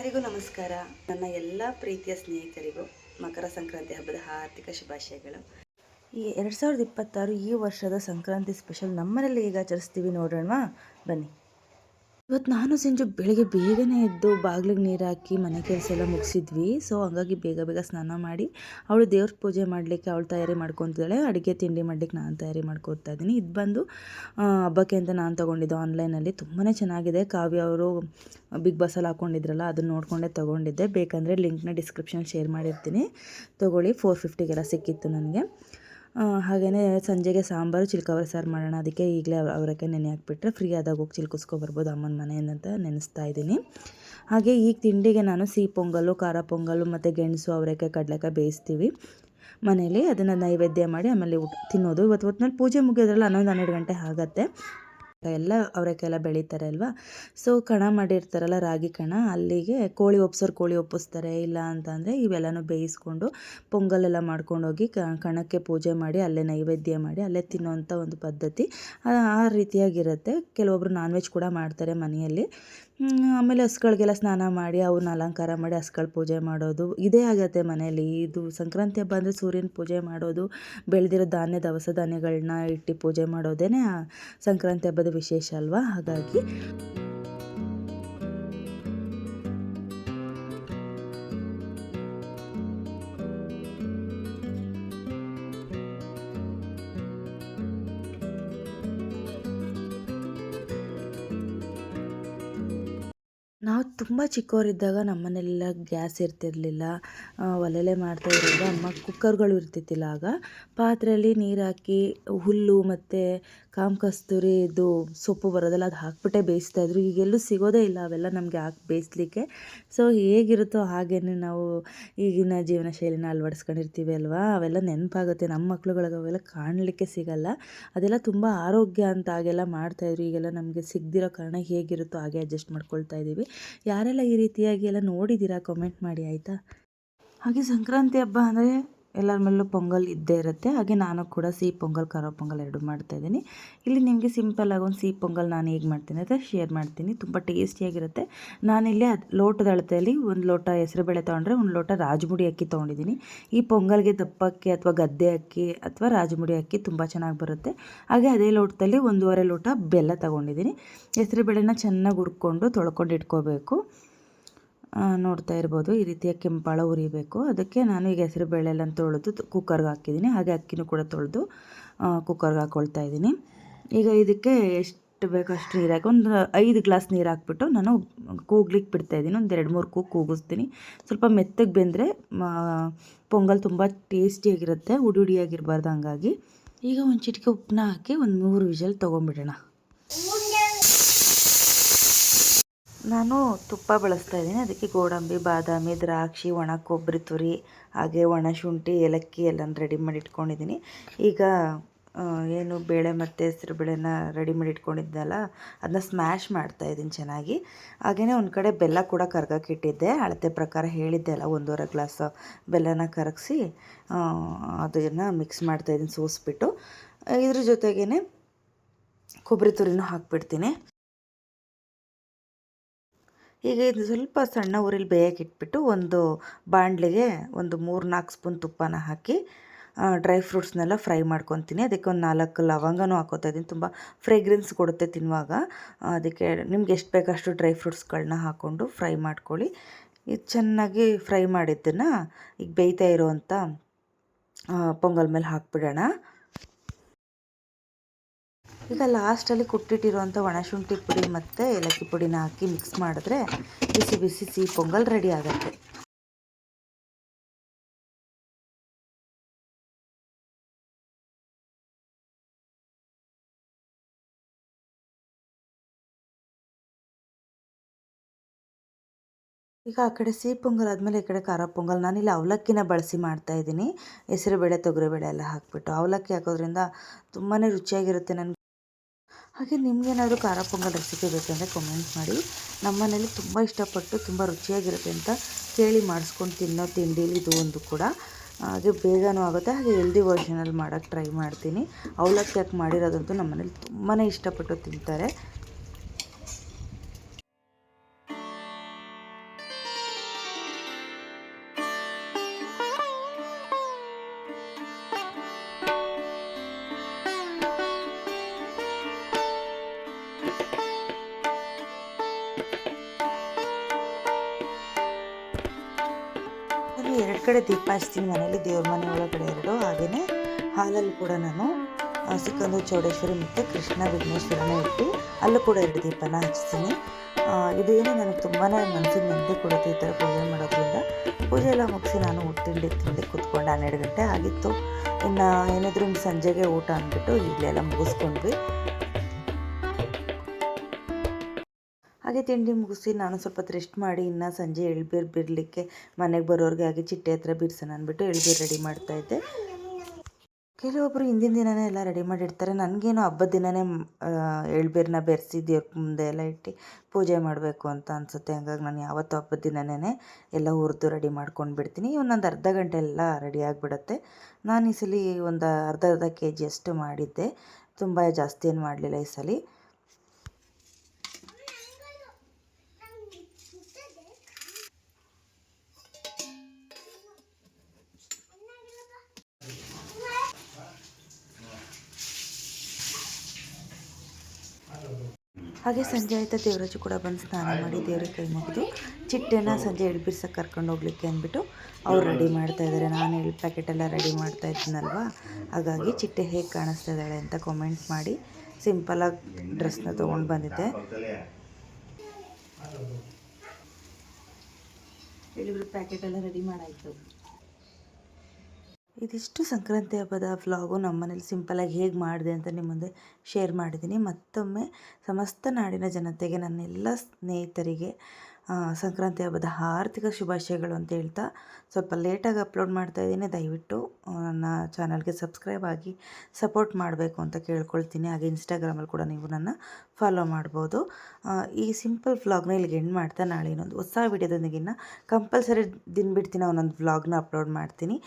ಎಲ್ಲರಿಗೂ ನಮಸ್ಕಾರ. ನನ್ನ ಎಲ್ಲ ಪ್ರೀತಿಯ ಸ್ನೇಹಿತರಿಗೂ ಮಕರ ಸಂಕ್ರಾಂತಿ ಹಬ್ಬದ ಆರ್ಥಿಕ ಶುಭಾಶಯಗಳು. ಈ ಎರಡು ಸಾವಿರದ ಇಪ್ಪತ್ತಾರು ಈ ವರ್ಷದ ಸಂಕ್ರಾಂತಿ ಸ್ಪೆಷಲ್ ನಮ್ಮನೇಲಿ ಈಗ ಆಚರಿಸ್ತೀವಿ ನೋಡೋಣ. ಬನ್ನಿ. ಇವತ್ತು ನಾನು ಸಂಜೆ ಬೆಳಗ್ಗೆ ಬೇಗನೆ ಎದ್ದು ಬಾಗಿಲಿಗೆ ನೀರು ಹಾಕಿ ಮನೆ ಕೆಲಸ ಎಲ್ಲ ಮುಗಿಸಿದ್ವಿ. ಸೊ ಹಂಗಾಗಿ ಬೇಗ ಬೇಗ ಸ್ನಾನ ಮಾಡಿ, ಅವಳು ದೇವ್ರ ಪೂಜೆ ಮಾಡಲಿಕ್ಕೆ ಅವಳು ತಯಾರಿ ಮಾಡ್ಕೊತಿದ್ದಾಳೆ. ಅಡುಗೆ ತಿಂಡಿ ಮಾಡಲಿಕ್ಕೆ ನಾನು ತಯಾರಿ ಮಾಡ್ಕೊತಾ ಇದ್ದೀನಿ. ಇದು ಬಂದು ಹಬ್ಬಕ್ಕೆ ಅಂತ ನಾನು ತೊಗೊಂಡಿದ್ದು ಆನ್ಲೈನಲ್ಲಿ ತುಂಬಾ ಚೆನ್ನಾಗಿದೆ. ಕಾವ್ಯ ಅವರು ಬಿಗ್ ಬಾಸಲ್ಲಿ ಹಾಕ್ಕೊಂಡಿದ್ರಲ್ಲ ಅದನ್ನ ನೋಡಿಕೊಂಡೇ ತೊಗೊಂಡಿದ್ದೆ. ಬೇಕಂದರೆ ಲಿಂಕ್ನ ಡಿಸ್ಕ್ರಿಪ್ಷನ್ ಶೇರ್ ಮಾಡಿರ್ತೀನಿ. ತೊಗೊಳ್ಳಿ ಫೋರ್ ಫಿಫ್ಟಿಗೆಲ್ಲ ಸಿಕ್ಕಿತ್ತು ನನಗೆ. ಹಾಗೆಯೇ ಸಂಜೆಗೆ ಸಾಂಬಾರು, ಚಿಲ್ಕವರ ಸಾರು ಮಾಡೋಣ. ಅದಕ್ಕೆ ಈಗಲೇ ಅವರಕ್ಕೆ ನೆನೆ ಹಾಕ್ಬಿಟ್ರೆ ಫ್ರೀ ಆದಾಗ ಹೋಗಿ ಚಿಲ್ಕಿಸ್ಕೊಬರ್ಬೋದು ಅಮ್ಮನ ಅಂತ ನೆನೆಸ್ತಾ ಇದ್ದೀನಿ. ಹಾಗೆ ಈಗ ತಿಂಡಿಗೆ ನಾನು ಸಿಹಿ ಪೊಂಗಲ್ಲು ಖಾರ ಪೊಂಗಲ್ಲು ಮತ್ತು ಗೆಣಸು, ಅವರೆಕಾಯಿ, ಕಡಲೆಕಾಯಿ ಬೇಯಿಸ್ತೀವಿ. ಮನೇಲಿ ಅದನ್ನು ನೈವೇದ್ಯ ಮಾಡಿ ಆಮೇಲೆ ಊಟ, ತಿನ್ನೋದು. ಇವತ್ತು ಹೊತ್ತಿನಲ್ಲಿ ಪೂಜೆ ಮುಗಿಯೋದ್ರಲ್ಲಿ ಹನ್ನೊಂದು, ಹನ್ನೆರಡು ಗಂಟೆ ಆಗುತ್ತೆ. ಎಲ್ಲ ಅವರೆಕಾಯೆಲ್ಲ ಬೆಳೀತಾರೆ ಅಲ್ವಾ? ಸೊ ಕಣ ಮಾಡಿರ್ತಾರಲ್ಲ ರಾಗಿ ಕಣ, ಅಲ್ಲಿಗೆ ಕೋಳಿ ಒಪ್ಸೋರು ಕೋಳಿ ಒಪ್ಪಿಸ್ತಾರೆ, ಇಲ್ಲ ಅಂತಂದರೆ ಇವೆಲ್ಲನೂ ಬೇಯಿಸ್ಕೊಂಡು ಪೊಂಗಲೆಲ್ಲ ಮಾಡ್ಕೊಂಡೋಗಿ ಕಣಕ್ಕೆ ಪೂಜೆ ಮಾಡಿ, ಅಲ್ಲೇ ನೈವೇದ್ಯ ಮಾಡಿ, ಅಲ್ಲೇ ತಿನ್ನೋವಂಥ ಒಂದು ಪದ್ಧತಿ, ಆ ರೀತಿಯಾಗಿರುತ್ತೆ. ಕೆಲವೊಬ್ಬರು ನಾನ್ ವೆಜ್ ಕೂಡ ಮಾಡ್ತಾರೆ ಮನೆಯಲ್ಲಿ. ಆಮೇಲೆ ಹಸುಗಳಿಗೆಲ್ಲ ಸ್ನಾನ ಮಾಡಿ ಅವನ್ನ ಅಲಂಕಾರ ಮಾಡಿ ಹಸ್ಗಳ ಪೂಜೆ ಮಾಡೋದು. ಇದೇ ಆಗತ್ತೆ ಮನೆಯಲ್ಲಿ. ಇದು ಸಂಕ್ರಾಂತಿ ಹಬ್ಬ ಅಂದರೆ ಸೂರ್ಯನ ಪೂಜೆ ಮಾಡೋದು, ಬೆಳೆದಿರೋ ಧಾನ್ಯ, ದವಸ ಧಾನ್ಯಗಳನ್ನ ಇಟ್ಟು ಪೂಜೆ ಮಾಡೋದೇ ಸಂಕ್ರಾಂತಿ ಹಬ್ಬದ ವಿಶೇಷ ಅಲ್ವಾ? ಹಾಗಾಗಿ ನಾವು ತುಂಬ ಚಿಕ್ಕವರಿದ್ದಾಗ ನಮ್ಮನೆಲ್ಲ ಗ್ಯಾಸ್ ಇರ್ತಿರಲಿಲ್ಲ. ಒಲೆಲೆ ಮಾಡ್ತಾ ಇರೋದು ಅಮ್ಮ ಕುಕ್ಕರ್ಗಳು ಇರ್ತಿದ್ದಿಲ್ಲ ಆಗ ಪಾತ್ರೆಯಲ್ಲಿ ನೀರು ಹಾಕಿ ಹುಲ್ಲು ಮತ್ತು ಕಾಮ ಕಸ್ತೂರಿ ಇದು ಸೊಪ್ಪು ಬರೋದಲ್ಲ ಅದು ಹಾಕ್ಬಿಟ್ಟೆ ಬೇಯಿಸ್ತಾ ಇದ್ರು. ಈಗೆಲ್ಲೂ ಸಿಗೋದೇ ಇಲ್ಲ ಅವೆಲ್ಲ ನಮಗೆ ಹಾಕಿ ಬೇಯಿಸ್ಲಿಕ್ಕೆ. ಸೊ ಹೇಗಿರುತ್ತೋ ಹಾಗೇ ನಾವು ಈಗಿನ ಜೀವನ ಶೈಲಿನ ಅಳವಡಿಸ್ಕೊಂಡಿರ್ತೀವಿ ಅಲ್ವಾ? ಅವೆಲ್ಲ ನೆನಪಾಗುತ್ತೆ. ನಮ್ಮ ಮಕ್ಕಳುಗಳಿಗೆ ಅವೆಲ್ಲ ಕಾಣಲಿಕ್ಕೆ ಸಿಗಲ್ಲ. ಅದೆಲ್ಲ ತುಂಬ ಆರೋಗ್ಯ ಅಂತ ಹಾಗೆಲ್ಲ ಮಾಡ್ತಾಯಿದ್ರು ಈಗೆಲ್ಲ ನಮಗೆ ಸಿಗದಿರೋ ಕಾರಣ ಹೇಗಿರುತ್ತೋ ಹಾಗೆ ಅಡ್ಜಸ್ಟ್ ಮಾಡ್ಕೊಳ್ತಾ ಇದ್ದೀವಿ. ಯಾರೆಲ್ಲ ಈ ರೀತಿಯಾಗಿ ಎಲ್ಲ ನೋಡಿದ್ದೀರಾ? ಕಮೆಂಟ್ ಮಾಡಿ ಆಯಿತಾ? ಹಾಗೆ ಸಂಕ್ರಾಂತಿ ಹಬ್ಬ ಅಂದರೆ ಎಲ್ಲರ ಮೇಲೂ ಪೊಂಗಲ್ ಇದ್ದೇ ಇರುತ್ತೆ. ಹಾಗೆ ನಾನು ಕೂಡ ಸಿಹಿ ಪೊಂಗಲ್, ಖಾರ ಪೊಂಗಲ್ ಎರಡು ಮಾಡ್ತಾ ಇದ್ದೀನಿ. ಇಲ್ಲಿ ನಿಮಗೆ ಸಿಂಪಲ್ಲಾಗಿ ಒಂದು ಸಿಹಿ ಪೊಂಗಲ್ ನಾನು ಹೇಗೆ ಮಾಡ್ತೀನಿ ಅಂತ ಶೇರ್ ಮಾಡ್ತೀನಿ. ತುಂಬ ಟೇಸ್ಟಿಯಾಗಿರುತ್ತೆ. ನಾನಿಲ್ಲಿ ಅದು ಲೋಟದ ಅಳತೆಯಲ್ಲಿ ಒಂದು ಲೋಟ ಹೆಸರುಬೇಳೆ ತೊಗೊಂಡ್ರೆ ಒಂದು ಲೋಟ ರಾಜಮುಡಿ ಅಕ್ಕಿ ತೊಗೊಂಡಿದ್ದೀನಿ. ಈ ಪೊಂಗಲ್ಗೆ ದಪ್ಪಕ್ಕಿ ಅಥವಾ ಗದ್ದೆ ಅಕ್ಕಿ ಅಥವಾ ರಾಜಮುಡಿ ಅಕ್ಕಿ ತುಂಬ ಚೆನ್ನಾಗಿ ಬರುತ್ತೆ. ಹಾಗೆ ಅದೇ ಲೋಟದಲ್ಲಿ ಒಂದೂವರೆ ಲೋಟ ಬೆಲ್ಲ ತೊಗೊಂಡಿದ್ದೀನಿ. ಹೆಸರುಬೇಳೆನ ಚೆನ್ನಾಗಿ ಹುರ್ಕೊಂಡು ತೊಳ್ಕೊಂಡು ಇಟ್ಕೋಬೇಕು. ನೋಡ್ತಾ ಇರ್ಬೋದು. ಈ ರೀತಿಯ ಕೆಂಪಾಳ ಉರಿಬೇಕು. ಅದಕ್ಕೆ ನಾನು ಈಗ ಹೆಸರು ಬೇಳೆಲ್ಲ ತೊಳೆದು ಕುಕ್ಕರ್ಗೆ ಹಾಕಿದ್ದೀನಿ. ಹಾಗೆ ಅಕ್ಕಿನೂ ಕೂಡ ತೊಳೆದು ಕುಕ್ಕರ್ಗೆ ಹಾಕ್ಕೊಳ್ತಾ ಇದ್ದೀನಿ. ಈಗ ಇದಕ್ಕೆ ಎಷ್ಟು ಬೇಕೋ ಅಷ್ಟು ನೀರು ಹಾಕಿ ಒಂದು ಐದು ಗ್ಲಾಸ್ ನೀರು ಹಾಕ್ಬಿಟ್ಟು ನಾನು ಕೂಗ್ಲಿಕ್ಕೆ ಬಿಡ್ತಾಯಿದ್ದೀನಿ ಒಂದು ಎರಡು ಮೂರು ಕೂಗು ಕೂಗಿಸ್ತೀನಿ. ಸ್ವಲ್ಪ ಮೆತ್ತಗೆ ಬೆಂದರೆ ಪೊಂಗಲ್ ತುಂಬ ಟೇಸ್ಟಿಯಾಗಿರುತ್ತೆ ಉಡಿ ಉಡಿಯಾಗಿರಬಾರ್ದು ಹಂಗಾಗಿ. ಈಗ ಒಂದು ಚಿಟಿಕೆ ಉಪ್ಪನ್ನ ಹಾಕಿ ಒಂದು ಮೂರು ವಿಷಲ್ ತೊಗೊಂಬಿಡೋಣ ನಾನು ತುಪ್ಪ ಬಳಸ್ತಾ ಇದ್ದೀನಿ. ಅದಕ್ಕೆ ಗೋಡಂಬಿ, ಬಾದಾಮಿ, ದ್ರಾಕ್ಷಿ, ಒಣ ಕೊಬ್ಬರಿ ತುರಿ, ಹಾಗೆ ಒಣ ಶುಂಠಿ, ಏಲಕ್ಕಿ ಎಲ್ಲನೂ ರೆಡಿ ಮಾಡಿ ಇಟ್ಕೊಂಡಿದ್ದೀನಿ ಈಗ ಏನು ಬೇಳೆ ಮತ್ತು ಹೆಸ್ರು ಬೇಳೆನ ರೆಡಿ ಮಾಡಿ ಇಟ್ಕೊಂಡಿದ್ದಲ್ಲ ಅದನ್ನ ಸ್ಮ್ಯಾಶ್ ಮಾಡ್ತಾ ಇದ್ದೀನಿ ಚೆನ್ನಾಗಿ. ಹಾಗೆಯೇ ಒಂದು ಕಡೆ ಬೆಲ್ಲ ಕೂಡ ಕರ್ಗಕ್ಕೆ ಇಟ್ಟಿದ್ದೆ. ಅಳತೆ ಪ್ರಕಾರ ಹೇಳಿದ್ದೆ ಅಲ್ಲ, ಒಂದೂವರೆ ಗ್ಲಾಸ್ ಬೆಲ್ಲನ ಕರಗಿಸಿ ಅದನ್ನು ಮಿಕ್ಸ್ ಮಾಡ್ತಾಯಿದ್ದೀನಿ ಸೋಸ್ಬಿಟ್ಟು. ಇದ್ರ ಜೊತೆಗೇ ಕೊಬ್ಬರಿ ತುರಿನೂ ಹಾಕ್ಬಿಡ್ತೀನಿ. ಈಗ ಇದು ಸ್ವಲ್ಪ ಸಣ್ಣ ಉರಿಲಿ ಬೇಯಕ್ಕೆ ಇಟ್ಬಿಟ್ಟು ಒಂದು ಬಾಣಲೆಗೆ ಒಂದು ಮೂರು ನಾಲ್ಕು ಸ್ಪೂನ್ ತುಪ್ಪನ ಹಾಕಿ ಡ್ರೈ ಫ್ರೂಟ್ಸ್ನೆಲ್ಲ ಫ್ರೈ ಮಾಡ್ಕೊತೀನಿ. ಅದಕ್ಕೆ ಒಂದು ನಾಲ್ಕು ಲವಂಗನೂ ಹಾಕೋತಾ ಇದ್ದೀನಿ. ತುಂಬ ಫ್ರೇಗ್ರೆನ್ಸ್ ಕೊಡುತ್ತೆ ತಿನ್ನುವಾಗ. ಅದಕ್ಕೆ ನಿಮ್ಗೆ ಎಷ್ಟು ಬೇಕಷ್ಟು ಡ್ರೈ ಫ್ರೂಟ್ಸ್ಗಳನ್ನ ಹಾಕ್ಕೊಂಡು ಫ್ರೈ ಮಾಡ್ಕೊಳ್ಳಿ. ಇದು ಚೆನ್ನಾಗಿ ಫ್ರೈ ಮಾಡಿದ್ದನ್ನು ಈಗ ಬೇಯ್ತಾ ಇರೋವಂಥ ಪೊಂಗಲ್ ಮೇಲೆ ಹಾಕ್ಬಿಡೋಣ. ಈಗ ಲಾಸ್ಟಲ್ಲಿ ಕುಟ್ಟಿಟ್ಟಿರುವಂಥ ಒಣಶುಂಠಿ ಪುಡಿ ಮತ್ತು ಏಲಕ್ಕಿ ಪುಡಿನ ಹಾಕಿ ಮಿಕ್ಸ್ ಮಾಡಿದ್ರೆ ಬಿಸಿ ಬಿಸಿ ಸಿಹಿ ಪೊಂಗಲ್ ರೆಡಿ ಆಗುತ್ತೆ. ಈಗ ಆ ಕಡೆ ಸಿಹಿ ಪೊಂಗಲ್ ಆದಮೇಲೆ ಈ ಕಡೆ ಖಾರ ಪೊಂಗಲ್ ನಾನಿಲ್ಲಿ ಅವಲಕ್ಕಿನ ಬಳಸಿ ಮಾಡ್ತಾ ಇದ್ದೀನಿ. ಹೆಸರುಬೇಳೆ ತೊಗರಿಬೇಳೆ ಎಲ್ಲ ಹಾಕಿಬಿಟ್ಟು ಅವಲಕ್ಕಿ ಹಾಕೋದ್ರಿಂದ ತುಂಬಾ ರುಚಿಯಾಗಿರುತ್ತೆ ನನಗೆ. ಹಾಗೆ ನಿಮಗೇನಾದರೂ ಖಾರ ಪೊಂಗಲ್ ರೆಸಿಪಿ ಬೇಕಂದರೆ ಕಮೆಂಟ್ ಮಾಡಿ. ನಮ್ಮ ಮನೇಲಿ ತುಂಬ ಇಷ್ಟಪಟ್ಟು ತುಂಬ ರುಚಿಯಾಗಿರುತ್ತೆ ಅಂತ ಕೇಳಿ ಮಾಡಿಸ್ಕೊಂಡು ತಿನ್ನೋ ತಿಂಡೀಲಿ ಇದು ಒಂದು ಕೂಡ. ಹಾಗೆ ಬೇಗನೂ ಆಗುತ್ತೆ. ಹಾಗೆ ಹೆಲ್ದಿ ವರ್ಷನಲ್ಲಿ ಮಾಡೋಕ್ಕೆ ಟ್ರೈ ಮಾಡ್ತೀನಿ. ಅವಲಕ್ಕಿ ಹಾಕಿ ಮಾಡಿರೋದಂತೂ ನಮ್ಮನೇಲಿ ತುಂಬಾ ಇಷ್ಟಪಟ್ಟು ತಿಂತಾರೆ. ಕಡೆ ದೀಪ ಹಚ್ತೀನಿ ಮನೇಲಿ ದೇವ್ರ ಮನೆ ಒಳಗಡೆ ಎರಡು ಹಾಗೆಯೇ ಹಾಲಲ್ಲಿ ಕೂಡ ನಾನು ಸಿಕ್ಕಂದು ಚೌಡೇಶ್ವರಿ ಮತ್ತು ಕೃಷ್ಣ ವಿಘ್ನೇಶ್ವರನ ಇಟ್ಟು ಅಲ್ಲೂ ಕೂಡ ಎರಡು ದೀಪನ ಹಚ್ತೀನಿ. ಇದು ಇದೇನು ನನಗೆ ತುಂಬಾ ಮನಸ್ಸಿಗೆ ನೆಮ್ಮದಿ ಕೊಡುತ್ತೆ ಈ ಥರ ಪೂಜೆ ಮಾಡೋದ್ರಿಂದ. ಪೂಜೆ ಎಲ್ಲ ಮುಗಿಸಿ ನಾನು ತಿಂಡಿ ತಿಂದು ಕೂತ್ಕೊಂಡು ಹನ್ನೆರಡು ಗಂಟೆ ಆಗಿತ್ತು. ಇನ್ನು ಏನಾದರೂ ಸಂಜೆಗೆ ಊಟ ಅಂದ್ಬಿಟ್ಟು ಈಗಲೆಲ್ಲ ಮುಗಿಸ್ಕೊಂಡ್ವಿ. ಹಾಗೆ ತಿಂಡಿ ಮುಗಿಸಿ ನಾನು ಸ್ವಲ್ಪ ರೆಸ್ಟ್ ಮಾಡಿ ಇನ್ನು ಸಂಜೆ ಎಳ್ಬೀರು ಬಿಡಲಿಕ್ಕೆ ಮನೆಗೆ ಬರೋರಿಗೆ ಹಾಗೆ ಚಿಟ್ಟೆ ಹತ್ರ ಬಿಡ್ಸೋಣ ಅಂದ್ಬಿಟ್ಟು ಎಳ್ಬೀರು ರೆಡಿ ಮಾಡ್ತಾಯಿದ್ದೆ ಕೆಲವೊಬ್ಬರು ಹಿಂದಿನ ದಿನವೇ ಎಲ್ಲ ರೆಡಿ ಮಾಡಿರ್ತಾರೆ. ನನಗೇನು ಹಬ್ಬದ ದಿನವೇ ಎಳ್ಬೀರನ್ನ ಬೆರೆಸಿ ದೇವ್ರ ಮುಂದೆ ಎಲ್ಲ ಇಟ್ಟು ಪೂಜೆ ಮಾಡಬೇಕು ಅಂತ ಅನಿಸುತ್ತೆ. ಹಂಗಾಗಿ ನಾನು ಯಾವತ್ತೂ ಹಬ್ಬದ ದಿನವೇ ಎಲ್ಲ ಹುರಿದು ರೆಡಿ ಮಾಡ್ಕೊಂಡು ಬಿಡ್ತೀನಿ. ಒಂದೊಂದು ಅರ್ಧ ಗಂಟೆ ಎಲ್ಲ ರೆಡಿ ಆಗಿಬಿಡುತ್ತೆ. ನಾನು ಈ ಸಲ ಒಂದು ಅರ್ಧ ಅರ್ಧ ಕೆ ಜಿ ಅಷ್ಟು ಮಾಡಿದ್ದೆ. ತುಂಬ ಜಾಸ್ತಿ ಏನು ಮಾಡಲಿಲ್ಲ ಈ ಸಲ. ಹಾಗೆ ಸಂಜೆ ಆಯ್ತಾ, ದೇವರಾಜು ಕೂಡ ಬಂದು ಸ್ನಾನ ಮಾಡಿ ದೇವ್ರಿಗೆ ಕೈ ಮುಗಿದು ಚಿಟ್ಟೆನ ಸಂಜೆ ಎಳ್ಬಿರ್ಸಕ್ಕೆ ಕರ್ಕೊಂಡು ಹೋಗ್ಲಿಕ್ಕೆ ಅಂದ್ಬಿಟ್ಟು ಅವ್ರು ರೆಡಿ ಮಾಡ್ತಾ ಇದ್ದಾರೆ ನಾನು ಹೇಳಿ ಪ್ಯಾಕೆಟ್ ಎಲ್ಲ ರೆಡಿ ಮಾಡ್ತಾ ಇದ್ದೀನಲ್ವ ಹಾಗಾಗಿ ಚಿಟ್ಟೆ ಹೇಗೆ ಕಾಣಿಸ್ತಾ ಇದ್ದಾಳೆ ಅಂತ ಕಾಮೆಂಟ್ ಮಾಡಿ ಸಿಂಪಲಾಗಿ ಡ್ರೆಸ್ನ ತೊಗೊಂಡು ಬಂದಿದ್ದೆ. ಹೇಳಿದ್ರು ಪ್ಯಾಕೆಟ್ ಎಲ್ಲ ರೆಡಿ ಮಾಡಾಯ್ತು. ಇದಿಷ್ಟು ಸಂಕ್ರಾಂತಿ ಹಬ್ಬದ ವ್ಲಾಗು ನಮ್ಮ ಮನೇಲಿ ಸಿಂಪಲಾಗಿ ಹೇಗೆ ಮಾಡಿದೆ ಅಂತ ನಿಮ್ಮ ಮುಂದೆ ಶೇರ್ ಮಾಡಿದ್ದೀನಿ. ಮತ್ತೊಮ್ಮೆ ಸಮಸ್ತ ನಾಡಿನ ಜನತೆಗೆ, ನನ್ನೆಲ್ಲ ಸ್ನೇಹಿತರಿಗೆ ಸಂಕ್ರಾಂತಿ ಹಬ್ಬದ ಆರ್ಥಿಕ ಶುಭಾಶಯಗಳು ಅಂತ ಹೇಳ್ತಾ ಸ್ವಲ್ಪ ಲೇಟಾಗಿ ಅಪ್ಲೋಡ್ ಮಾಡ್ತಾ ಇದ್ದೀನಿ. ದಯವಿಟ್ಟು ನನ್ನ ಚಾನಲ್ಗೆ ಸಬ್ಸ್ಕ್ರೈಬ್ ಆಗಿ ಸಪೋರ್ಟ್ ಮಾಡಬೇಕು ಅಂತ ಕೇಳ್ಕೊಳ್ತೀನಿ. ಹಾಗೆ ಇನ್ಸ್ಟಾಗ್ರಾಮಲ್ಲಿ ಕೂಡ ನೀವು ನನ್ನ ಫಾಲೋ ಮಾಡ್ಬೋದು. ಈ ಸಿಂಪಲ್ ವ್ಲಾಗ್ನ ಇಲ್ಲಿಗೆ ಎಂಡ್ ಮಾಡ್ತಾ ನಾಳೆ ಇನ್ನೊಂದು ಹೊಸ ವಿಡಿಯೋದೊಂದಿಗಿನ್ನ ಕಂಪಲ್ಸರಿ ದಿನ ಬಿಡ್ತೀನಿ ಒಂದೊಂದು ವ್ಲಾಗ್ನ ಅಪ್ಲೋಡ್ ಮಾಡ್ತೀನಿ.